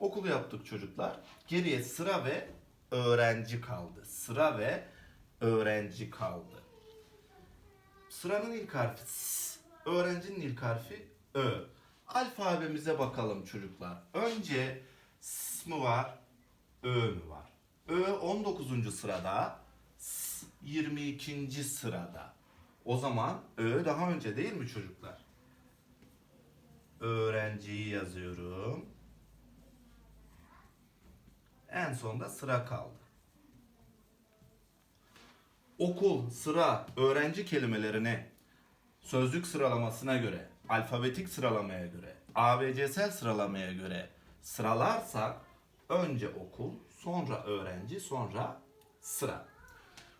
Okulu yaptık çocuklar. Geriye sıra ve öğrenci kaldı. Sıra ve öğrenci kaldı. Sıranın ilk harfi S, öğrencinin ilk harfi Ö. Alfabemize bakalım çocuklar. Önce S mı var, Ö mü var? Ö 19. sırada, S 22. sırada. O zaman Ö daha önce değil mi çocuklar? Öğrenciyi yazıyorum. En sonda sıra kaldı. Okul, sıra, öğrenci kelimelerini sözlük sıralamasına göre, alfabetik sıralamaya göre, ABC'sel sıralamaya göre sıralarsak önce okul, sonra öğrenci, sonra sıra.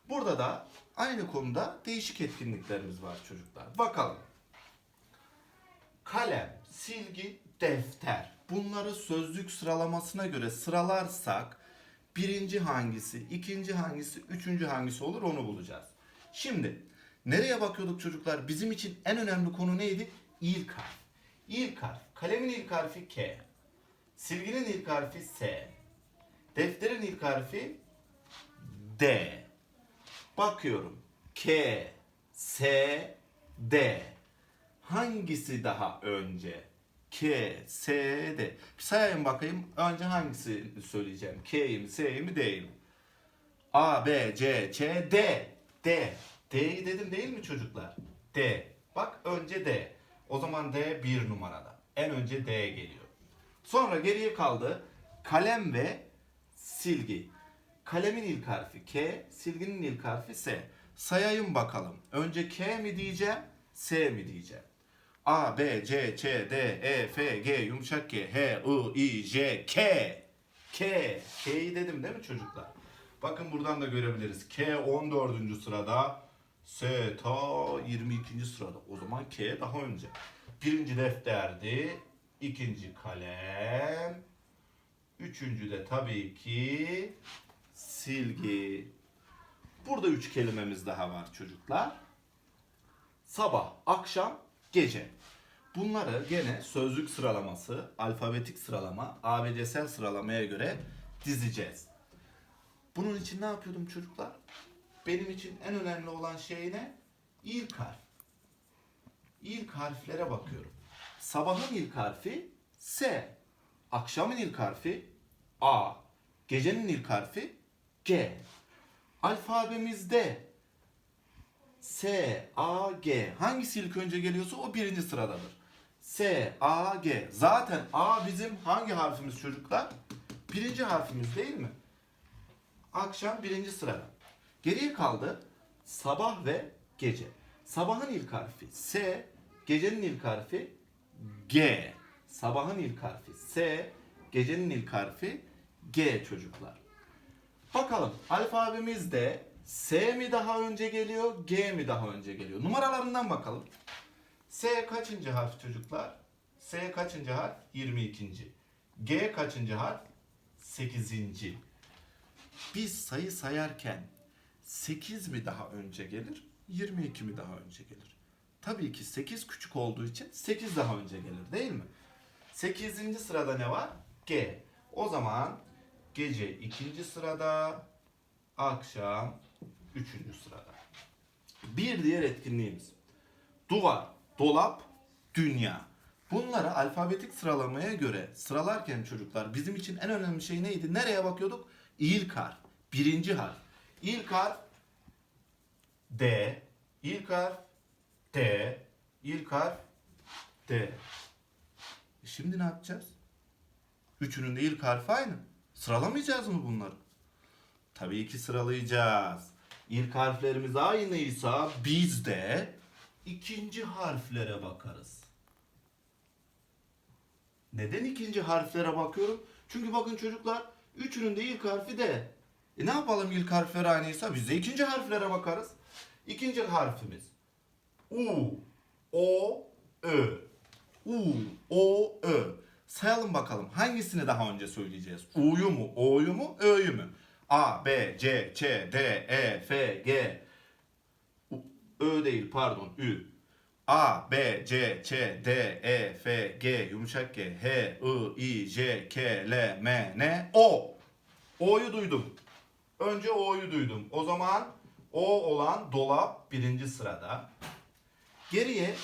Burada da aynı konuda değişik etkinliklerimiz var çocuklar. Bakalım. Kalem, silgi, defter. Bunları sözlük sıralamasına göre sıralarsak birinci hangisi, ikinci hangisi, üçüncü hangisi olur onu bulacağız. Şimdi nereye bakıyorduk çocuklar? Bizim için en önemli konu neydi? İlk harf. İlk harf. Kalemin ilk harfi K. Silginin ilk harfi S. Defterin ilk harfi D. Bakıyorum. K, S, D. Hangisi daha önce? K, S, D. Bir sayayım bakayım. Önce hangisini söyleyeceğim? K'yi mi, S'yi mi, D'yi mi? A, B, C, Ç, D. D. D'yi dedim değil mi çocuklar? D. Bak önce D. O zaman D bir numarada. En önce D geliyor. Sonra geriye kaldı kalem ve silgi. Kalemin ilk harfi K, silginin ilk harfi S. Sayayım bakalım. Önce K mi diyeceğim, S mi diyeceğim? A, B, C, Ç, D, E, F, G, yumuşak G, H, I, I, J, K. K. K'yi dedim değil mi çocuklar? Bakın buradan da görebiliriz. K 14. sırada. S ta 22. sırada. O zaman K daha önce. Birinci defterdi. ikinci kalem. Üçüncü de tabii ki silgi. Burada üç kelimemiz daha var çocuklar. Sabah, akşam, gece. Bunları gene sözlük sıralaması, alfabetik sıralama, ABC'sel sıralamaya göre dizeceğiz. Bunun için ne yapıyordum çocuklar? Benim için en önemli olan şey ne? İlk harf. İlk harflere bakıyorum. Sabahın ilk harfi S. Akşamın ilk harfi A. Gecenin ilk harfi G. Alfabemizde S, A, G. Hangisi ilk önce geliyorsa o birinci sıradadır. S, A, G. Zaten A bizim hangi harfimiz çocuklar? Birinci harfimiz değil mi? Akşam birinci sırada. Geriye kaldı sabah ve gece. Sabahın ilk harfi S, gecenin ilk harfi G. Sabahın ilk harfi S, gecenin ilk harfi G çocuklar. Bakalım alfabemizde S mi daha önce geliyor, G mi daha önce geliyor? Numaralarından bakalım. S kaçıncı harf çocuklar? S kaçıncı harf? 22. G kaçıncı harf? 8. Biz sayı sayarken 8 mi daha önce gelir, 22 mi daha önce gelir? Tabii ki 8 küçük olduğu için 8 daha önce gelir değil mi? 8. sırada ne var? G. O zaman gece 2. sırada, akşam 3. sırada. Bir diğer etkinliğimiz. Duvar, dolap, dünya. Bunları alfabetik sıralamaya göre sıralarken çocuklar bizim için en önemli şey neydi? Nereye bakıyorduk? İlk harf. Birinci harf. İlk harf D. İlk harf D. İlk harf D. Şimdi ne yapacağız? Üçünün de ilk harfi aynı. Sıralamayacağız mı bunları? Tabii ki sıralayacağız. İlk harflerimiz aynıysa biz de ikinci harflere bakarız. Neden ikinci harflere bakıyorum? Çünkü bakın çocuklar üçünün de ilk harfi de. E ne yapalım ilk harfler aynıysa biz de ikinci harflere bakarız. İkinci harfimiz U, O, Ö. U, O, Ö. Sayalım bakalım hangisini daha önce söyleyeceğiz? U'yu mu, O'yu mu, Ö'yü mü? A, B, C, Ç, D, E, F, G. Ö değil pardon, Ü. A, B, C, Ç, D, E, F, G, yumuşak G, H, I, I, J, K, L, M, N, O. O'yu duydum. Önce O'yu duydum. O zaman O olan dolap birinci sırada. Geriye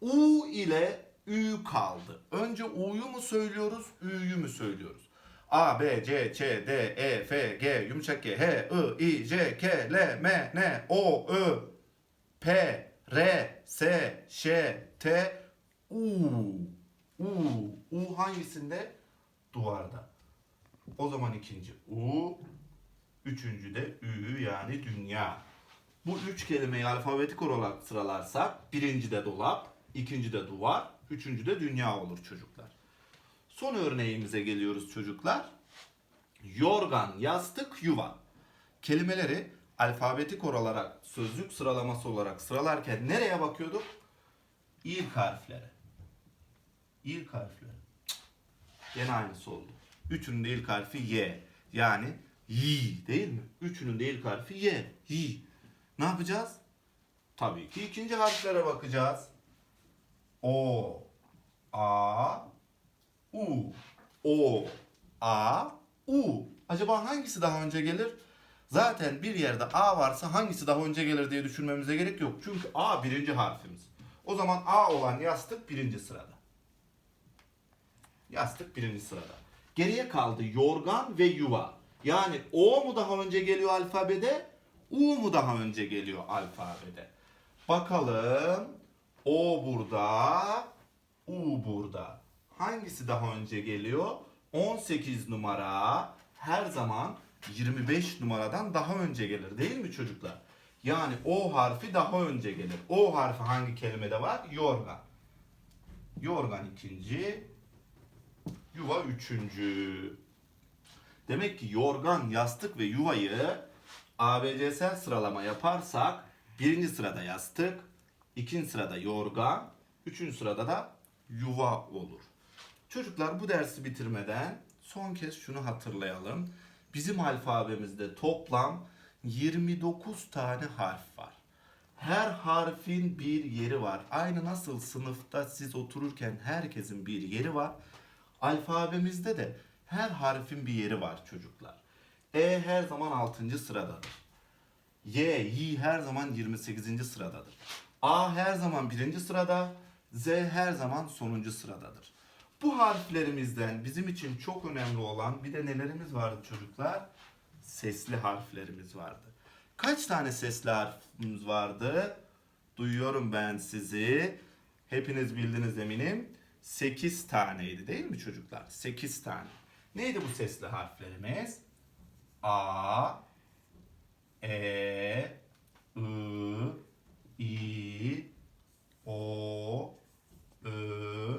U ile Ü kaldı. Önce U'yu mu söylüyoruz, Ü'yü mü söylüyoruz? A, B, C, Ç, D, E, F, G, yumuşak G, H, I, I, J, K, L, M, N, O, Ö, P, R, S, Ş, T, U. U. U hangisinde? Duvarda. O zaman ikinci U. Üçüncü de Ü yani dünya. Bu üç kelimeyi alfabetik olarak sıralarsak birinci de dolap, ikinci de duvar, üçüncü de dünya olur çocuklar. Son örneğimize geliyoruz çocuklar. Yorgan, yastık, yuva. Kelimeleri alfabetik olarak, sözlük sıralaması olarak sıralarken nereye bakıyorduk? İlk harflere. İlk harflere. Gene aynısı oldu. Üçünün de ilk harfi Y. Yani Y değil mi? Üçünün de ilk harfi Y. Y. Ne yapacağız? Tabii ki ikinci harflere bakacağız. O, A, U. O, A, U. Acaba hangisi daha önce gelir? Zaten bir yerde A varsa hangisi daha önce gelir diye düşünmemize gerek yok. Çünkü A birinci harfimiz. O zaman A olan yastık birinci sırada. Yastık birinci sırada. Geriye kaldı yorgan ve yuva. Yani O mu daha önce geliyor alfabede? U mu daha önce geliyor alfabede? Bakalım. O burada. U burada. Hangisi daha önce geliyor? 18 numara her zaman 25 numaradan daha önce gelir değil mi çocuklar? Yani O harfi daha önce gelir. O harfi hangi kelimede var? Yorgan. Yorgan ikinci, yuva üçüncü. Demek ki yorgan, yastık ve yuvayı ABC'sel sıralama yaparsak birinci sırada yastık, ikinci sırada yorgan, üçüncü sırada da yuva olur. Çocuklar bu dersi bitirmeden son kez şunu hatırlayalım. Bizim alfabemizde toplam 29 tane harf var. Her harfin bir yeri var. Aynı nasıl sınıfta siz otururken herkesin bir yeri var. Alfabemizde de her harfin bir yeri var çocuklar. E her zaman 6. sıradadır. Y, Y her zaman 28. sıradadır. A her zaman 1. sırada, Z her zaman sonuncu sıradadır. Bu harflerimizden bizim için çok önemli olan bir de nelerimiz vardı çocuklar? Sesli harflerimiz vardı. Kaç tane sesli harfimiz vardı? Duyuyorum ben sizi. Hepiniz bildiniz eminim. 8 taneydi değil mi çocuklar? 8 tane. Neydi bu sesli harflerimiz? A, E, I, I, O, Ö,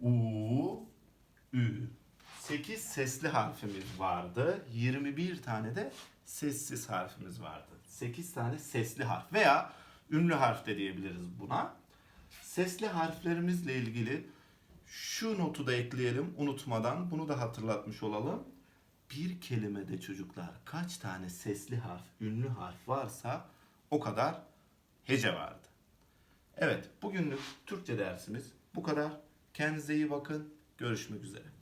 U, Ü. 8 sesli harfimiz vardı. 21 tane de sessiz harfimiz vardı. 8 tane sesli harf veya ünlü harf de diyebiliriz buna. Sesli harflerimizle ilgili şu notu da ekleyelim unutmadan. Bunu da hatırlatmış olalım. Bir kelimede çocuklar kaç tane sesli harf, ünlü harf varsa o kadar hece vardı. Evet, bugünlük Türkçe dersimiz bu kadar. Kendinize iyi bakın. Görüşmek üzere.